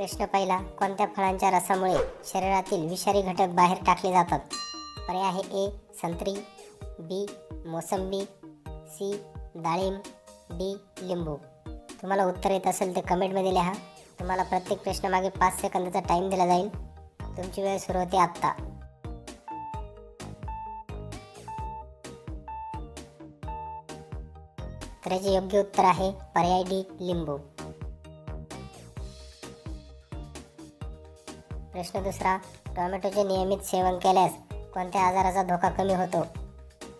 प्रश्न पहिला कोणत्या फळांच्या रसामुळे शरीरातील विषारी घटक बाहेर टाकले जातात? पर्याय आहे ए संत्री बी मोसंबी सी डाळिंब डी लिंबू. तुम्हाला उत्तर येत असेल ते कमेंटमध्ये लिहा. तुम्हाला प्रत्येक प्रश्नामागे पाच सेकंदाचा टाईम दिला जाईल. तुमची वेळ सुरू होते आत्ता. तर याचे योग्य उत्तर आहे पर्याय डी लिंबू. प्रश्न दुसरा टोमॅटोचे नियमित सेवन केल्यास कोणत्या आजाराचा धोका कमी होतो?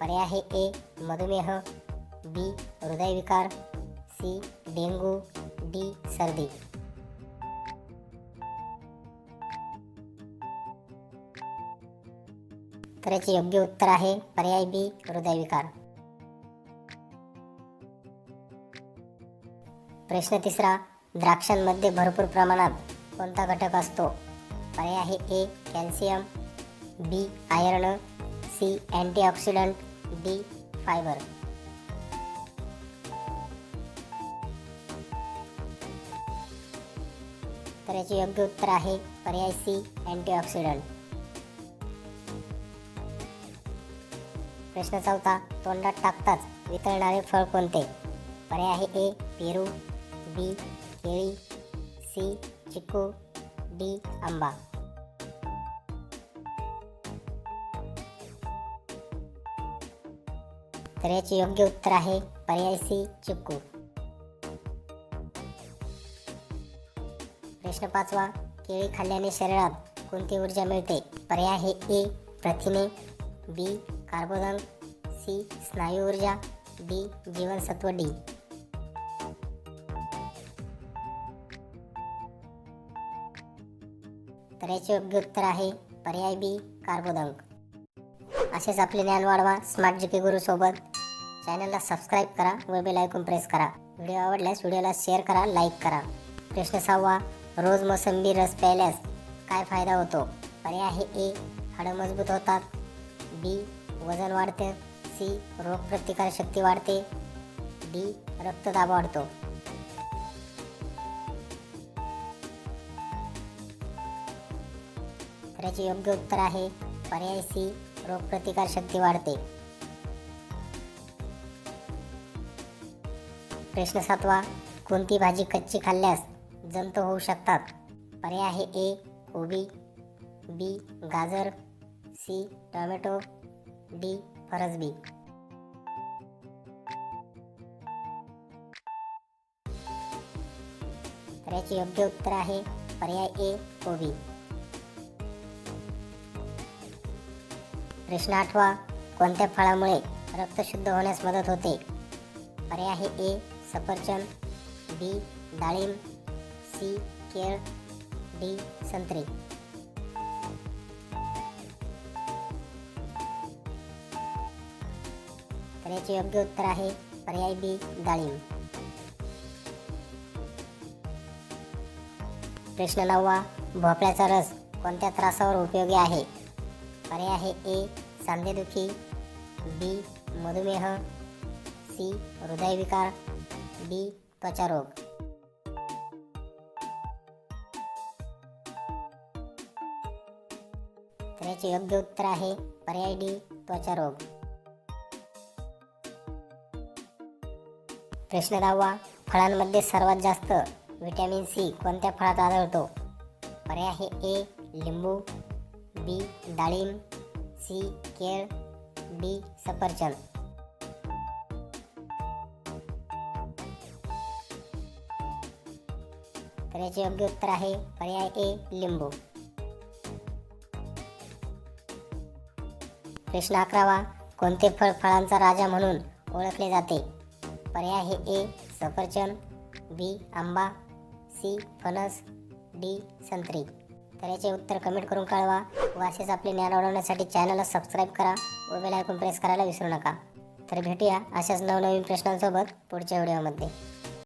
पर्याय आहे ए मधुमेह बी हृदयविकार सी डेंगू डी सर्दी. तर याचे योग्य उत्तर आहे पर्याय बी हृदयविकार. प्रश्न तिसरा द्राक्षांमध्ये भरपूर प्रमाणात कोणता घटक असतो? पर्याय आहे A calcium B iron C antioxidant D fibre. तर याचे योग्य उत्तर आहे पर्याय सी अँटीऑक्सिडंट. प्रश्न चौथा तोंडात टाकताच वितळणारे फळ कोणते? पर्याय आहे ए पेरू बी केळी सी चिकू डी आंबा. तर याचे योग्य उत्तर आहे पर्याय सी चिक्कू. प्रश्न पाचवा केळी खाल्ल्याने शरीरात कोणती ऊर्जा मिळते? पर्याय आहे ए प्रथिने बी कार्बोदन सी स्नायू ऊर्जा डी जीवनसत्व डी. तर याचे योग्य उत्तर आहे. पर्याय बी कार्बोदंक. असेच आपले ज्ञान वाढवा. स्मार्ट जीके गुरुसोबत गुरु सोबत. चॅनलला सबस्क्राईब करा व बेल ऐकून प्रेस करा. व्हिडिओ आवडल्यास व्हिडिओला शेअर करा लाईक करा. प्रश्न सहावा रोज मोसंबी रस प्यायल्यास काय फायदा होतो? पर्याय आहे ए हाडं मजबूत होतात. बी वजन वाढते. सी रोगप्रतिकार शक्ती वाढते. डी रक्तदाब वाढतो. तर याचे योग्य उत्तर आहे. पर्याय सी रोगप्रतिकार शक्ती वाढते. प्रश्न सातवा कोणती भाजी कच्ची खाल्ल्यास जंत होऊ शकतात? पर्याय आहे ए कोबी बी गाजर सी टोमॅटो डी फरसबी. तर याचे योग्य उत्तर आहे पर्याय ए कोबी प्रश्न आठवा कोणत्या फळामुळे रक्त शुद्ध होण्यास मदत होते? पर्याय आहे ए सफरचंद बी डाळिंब सी केळ डी संत्री. तर याचे योग्य उत्तर आहे पर्याय बी डाळिंब. प्रश्न नववा भोपळ्याचा रस कोणत्या त्रासावर उपयोगी आहे? पर्याय आहे ए सांधेदुखी बी मधुमेह सी हृदयविकार डी त्वचारोग. तर याचे योग्य उत्तर आहे पर्याय डी त्वचारोग. प्रश्न दहावा फळांमध्ये सर्वात जास्त व्हिटॅमिन सी कोणत्या फळात आढळतो? पर्याय आहे ए लिंबू बी डाळिंब सी केळ डी सफरचंद. तर याचे योग्य उत्तर आहे पर्याय ए लिंबू. प्रश्न अकरावा कोणते फळ फळांचा राजा म्हणून ओळखले जाते? पर्याय हे ए सफरचंद बी आंबा सी फणस डी संत्री. तर याचे उत्तर कमेंट करून कळवा. व असेच आपले ज्ञान वाढवण्यासाठी चॅनलला सबस्क्राईब करा व बेल ऐकून प्रेस करायला विसरू नका. तर भेटूया अशाच नवनवीन प्रश्नांसोबत पुढच्या व्हिडिओमध्ये